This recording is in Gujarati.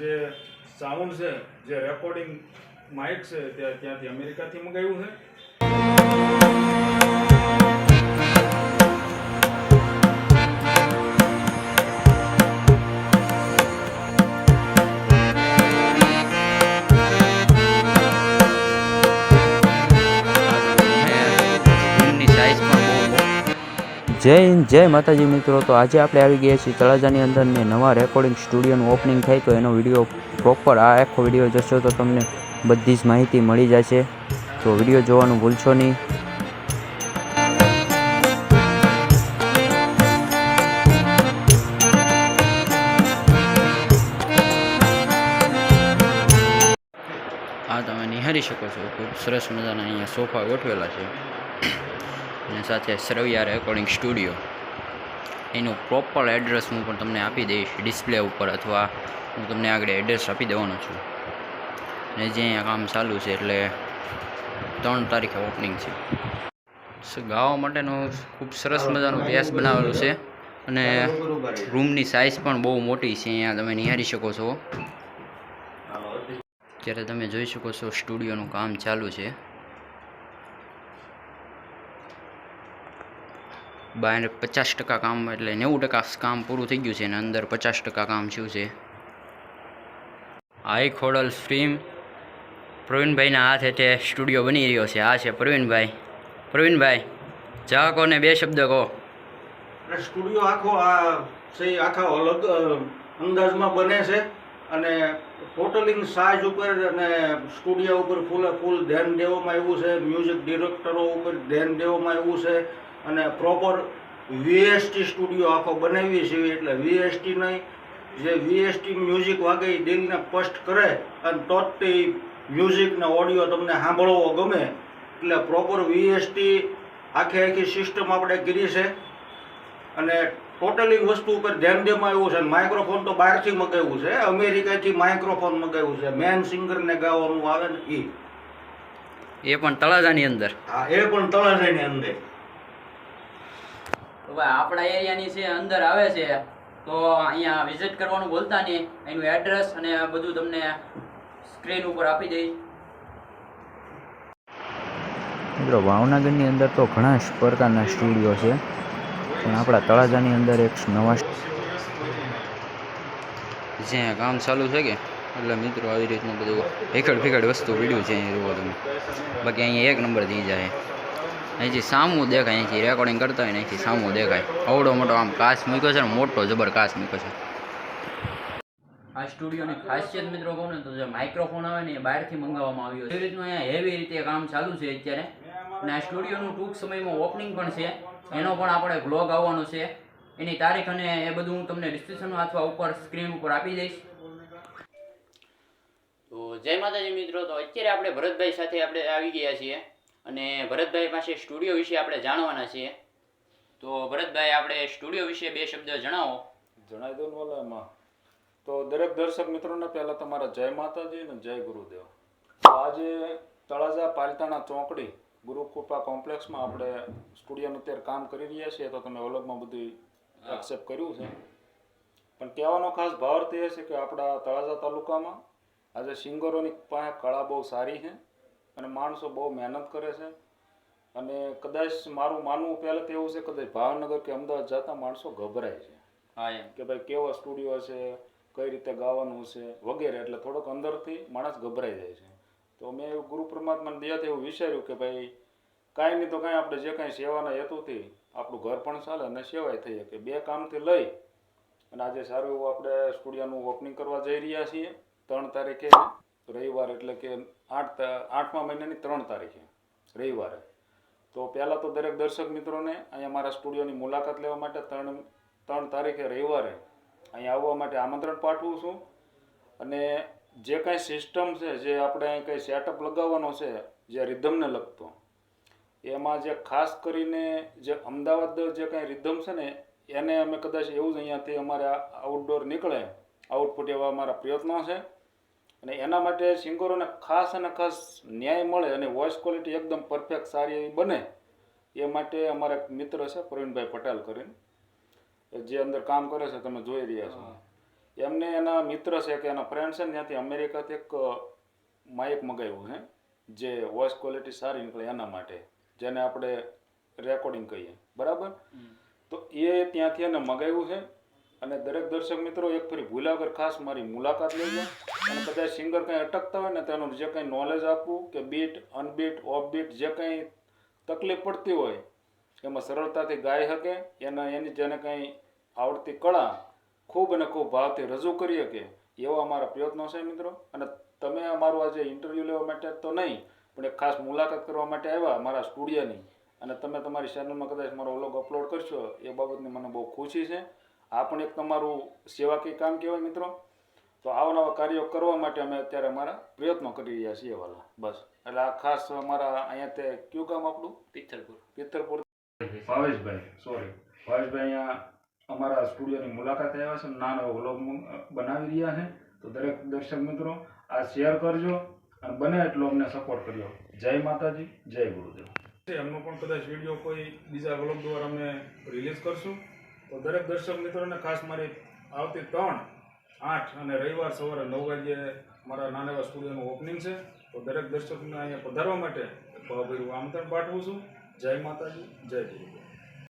જે સાઉન્ડ છે જે રેકોર્ડિંગ માઇક છે તે ત્યાંથી અમેરિકાથી મંગાવ્યું છે. જય હિન્દ, જય માતાજી મિત્રો. તો આજે આપણે આવી ગયા છીએ તળાજાની અંદર ને નવા રેકોર્ડિંગ સ્ટુડિયોનું ઓપનિંગ થાય તો એનો વીડિયો પ્રોપર આ આખો વીડિયો જોશો તો તમને બધી જ માહિતી મળી જશે. તો વીડિયો જોવાનું ભૂલશો નહીં. આ તમે નિહાળી શકો છો. ખૂબ સરસ મજાના અહીંયા સોફા ગોઠવેલા છે. અને સાથે શ્રવ્યા રેકોર્ડિંગ સ્ટુડિયો. એનું પ્રોપર એડ્રેસ હું પણ તમને આપી દઈશ ડિસ્પ્લે ઉપર અથવા હું તમને આગળ એડ્રેસ આપી દેવાનો છું. અને જે અહીંયા કામ ચાલુ છે એટલે ત્રણ તારીખે ઓપનિંગ છે. ગાવા માટેનું ખૂબ સરસ મજાનું પેસ બનાવેલું છે અને રૂમની સાઇઝ પણ બહુ મોટી છે અહીંયા તમે નિહાળી શકો છો. ત્યારે તમે જોઈ શકો છો સ્ટુડિયોનું કામ ચાલુ છે. બહાર પચાસ ટકા કામ એટલે નેવું ટકા કામ પૂરું થઈ ગયું છે અને અંદર પચાસ ટકા કામ શું છે. હાઈ ખોડલ સ્ટ્રીમ પ્રવીણભાઈના હાથ હેઠે સ્ટુડિયો બની રહ્યો છે. આ છે પ્રવીણભાઈ. પ્રવીણભાઈ ચાહકોને બે શબ્દ કહો. સ્ટુડિયો આખો આ છે, આખા અલગ અંદાજમાં બને છે અને ટોટલિંગ સાઇઝ ઉપર અને સ્ટુડિયો ઉપર ફૂલે ફૂલ ધ્યાન દેવામાં આવ્યું છે. મ્યુઝિક ડિરેક્ટરો ઉપર ધ્યાન દેવામાં આવ્યું છે. અને પ્રોપર વીએસટી સ્ટુડિયો આખો બનાવી છે એટલે વીએસટી નહીં. જે વીએસટી મ્યુઝિક વાગે એ દિલને સ્પષ્ટ કરે અને તો જ તે મ્યુઝિકને ઓડિયો તમને સાંભળવો ગમે. એટલે પ્રોપર વીએસટી આખી આખી સિસ્ટમ આપણે કરી છે. અને ટોટલી વસ્તુ ઉપર ધ્યાન દેવામાં આવ્યું છે અને માઇક્રોફોન તો બહારથી મગાવ્યું છે. અમેરિકાથી માઇક્રોફોન મગાવ્યું છે. મેન સિંગરને ગાવાનું આવે ને એ એ પણ તળાજાની અંદર. હા એ પણ તળાજાની અંદર. તો ભાઈ આપણા એરિયાની છે અંદર આવે છે તો અહીંયા વિઝિટ કરવાનું બોલતા નહીં. એનું એડ્રેસ અને બધું તમને સ્ક્રીન ઉપર આપી દઈશ. મિત્રો ભાવનગરની અંદર તો ઘણા જ પ્રકારના સ્ટુડિયો છે પણ આપણા તળાજાની અંદર એક નવા જ્યાં કામ ચાલુ છે કે? એટલે મિત્રો આવી રીતનું બધું ફેકડ ફેકડ વસ્તુ વીડિયો છે અહીંયા જોવો તમે. બાકી અહીંયા એક નંબર થઈ જાય. અહીંથી સામું દેખાય, અહીંથી રેકોર્ડિંગ કરતા હોય ને અહીંથી સામું દેખાય. અવડો મોટો આમ કાચ મૂક્યો છે ને, મોટો જબર કાચ મૂક્યો છે. આ સ્ટુડિયોની ખાસિયત મિત્રો કહું ને તો જે માઇક્રોફોન આવે ને એ બહારથી મંગાવવામાં આવ્યો છે. એવી રીતનું અહીંયા હેવી રીતે કામ ચાલુ છે અત્યારે. અને આ સ્ટુડિયોનું ટૂંક સમયમાં ઓપનિંગ પણ છે. એનો પણ આપણે બ્લોગ આવવાનો છે. એની તારીખ અને એ બધું હું તમને ડિસ્ક્રિપ્શનમાં અથવા ઉપર સ્ક્રીન ઉપર આપી દઈશ. તો જય માતાજી મિત્રો, તો અત્યારે આપણે ભરતભાઈ સાથે આપણે આવી ગયા છીએ. અને ભરતભાઈ પાસે સ્ટુડિયો વિશે આપણે જાણવાના છીએ. તો ભરતભાઈ આપણે સ્ટુડિયો વિશે બે શબ્દ જણાવો. જણાવી દઉં એમાં. તો દરેક દર્શક મિત્રોને પહેલાં તમારા જય માતાજી અને જય ગુરુદેવ. તો આજે તળાજા પાલિતાણા ચોકડી ગુરુકૃપા કોમ્પ્લેક્સમાં આપણે સ્ટુડિયોનું અત્યારે કામ કરી રહ્યા છીએ તો તમે ઓલગમાં બધું એક્સેપ્ટ કર્યું છે. પણ કહેવાનો ખાસ ભાવાર્થ એ છે કે આપણા તળાજા તાલુકામાં આજે સિંગરોની પાસે કળા બહુ સારી છે. અને માણસો બહુ મહેનત કરે છે. અને કદાચ મારું માનવું પહેલાં તો એવું છે કદાચ ભાવનગર કે અમદાવાદ જતા માણસો ગભરાય છે. હા એમ. કે ભાઈ કેવો સ્ટુડિયો છે કઈ રીતે ગાવાનું છે વગેરે. એટલે થોડોક અંદરથી માણસ ગભરાઈ જાય છે. તો મેં એવું ગુરુ પરમાત્માને દયાથી એવું વિચાર્યું કે ભાઈ કાંઈ નહીં તો કાંઈ આપણે જે કાંઈ સેવાના હેતુથી આપણું ઘર પણ ચાલે અને સેવાય થઈ શકે. બે કામથી લઈ અને આજે સારું એવું આપણે સ્ટુડિયોનું ઓપનિંગ કરવા જઈ રહ્યા છીએ. ત્રણ તારીખે રવિવાર એટલે કે આઠ આઠમા મહિનાની ત્રણ તારીખે, રવિવારે. તો પહેલાં તો દરેક દર્શક મિત્રોને અહીંયા મારા સ્ટુડિયોની મુલાકાત લેવા માટે ત્રણ ત્રણ તારીખે રવિવારે અહીંયા આવવા માટે આમંત્રણ પાઠવું છું. અને જે કાંઈ સિસ્ટમ છે, જે આપણે અહીં કંઈ સેટઅપ લગાવવાનો છે, જે રિધમને લગતો, એમાં જે ખાસ કરીને જે અમદાવાદ જે કાંઈ રિધમ છે ને, એને અમે કદાચ એવું જ અહીંયાથી અમારે આઉટડોર નીકળે આઉટપુટ એવા અમારા પ્રયત્નો છે. અને એના માટે સિંગરોને ખાસ અને ખાસ ન્યાય મળે અને વોઇસ ક્વોલિટી એકદમ પરફેક્ટ સારી એવી બને એ માટે અમારા એક મિત્ર છે પ્રવીણભાઈ પટેલ કરીને જે અંદર કામ કરે છે તમે જોઈ રહ્યા છો. એમને એના મિત્ર છે કે એના ફ્રેન્ડ છે ને ત્યાંથી અમેરિકાથી એક માઇક મગાવ્યું હે જે વોઇસ ક્વોલિટી સારી નીકળે એના માટે જેને આપણે રેકોર્ડિંગ કહીએ. બરાબર? તો એ ત્યાંથી એને મગાવ્યું છે અને દરેક દર્શક મિત્રો એક ફરી ભૂલા વગર ખાસ મારી મુલાકાત લેજો. અને કદાચ સિંગર કંઈ અટકતા હોય ને તેનું જે કંઈ નોલેજ આપવું કે બીટ અનબીટ ઓફ બીટ જે કંઈ તકલીફ પડતી હોય, એમાં સરળતાથી ગાઈ શકે. એના, એની જેને કંઈ આવડતી કળા ખૂબ અને ખૂબ ભાવથી રજૂ કરી શકે, એવા અમારા પ્રયત્નો છે મિત્રો. અને તમે અમારું આજે ઇન્ટરવ્યૂ લેવા માટે તો નહીં, પણ એક ખાસ મુલાકાત કરવા માટે આવ્યા મારા સ્ટુડિયોની અને તમે તમારી ચેનલમાં કદાચ મારો વ્લોગ અપલોડ કરશો, એ બાબતની મને બહુ ખુશી છે. આ પણ એક તમારું સેવાકીય કામ કહેવાય મિત્રો? તો આવા નવા કાર્યો કરવા માટે અમે અત્યારે અમારા પ્રયત્નો કરી રહ્યા છીએ વાલા બસ. એટલે આ ખાસ અમારા અહીંયા તે કયું કામ આપણું? પિત્તરપુર પિત્તરપુર ભાવેશભાઈ સોરી ભાવેશભાઈ અહીંયા અમારા સ્ટુડિયોની મુલાકાત આવ્યા છે નાનો વ્લોગ બનાવી રહ્યા છે. તો દરેક દર્શક મિત્રો આ શેર કરજો અને બને એટલો અમને સપોર્ટ કર્યો. જય માતાજી જય ગુરુદેવ. એમનો પણ કદાચ વીડિયો કોઈ બીજા વ્લોગ દ્વારા અમે રિલીઝ કરશું. તો દરેક દર્શક મિત્રોને ખાસ મારી આવતી ત્રણ, આઠ અને રવિવાર સવારે નવ વાગ્યે મારા નાના એવા સ્ટુડિયોનું ઓપનિંગ છે. તો દરેક દર્શકને અહીંયા પધારવા માટે ભાવભર્યું આમંત્રણ પાઠવું છું. જય માતાજી, જય ગુરુદેવ.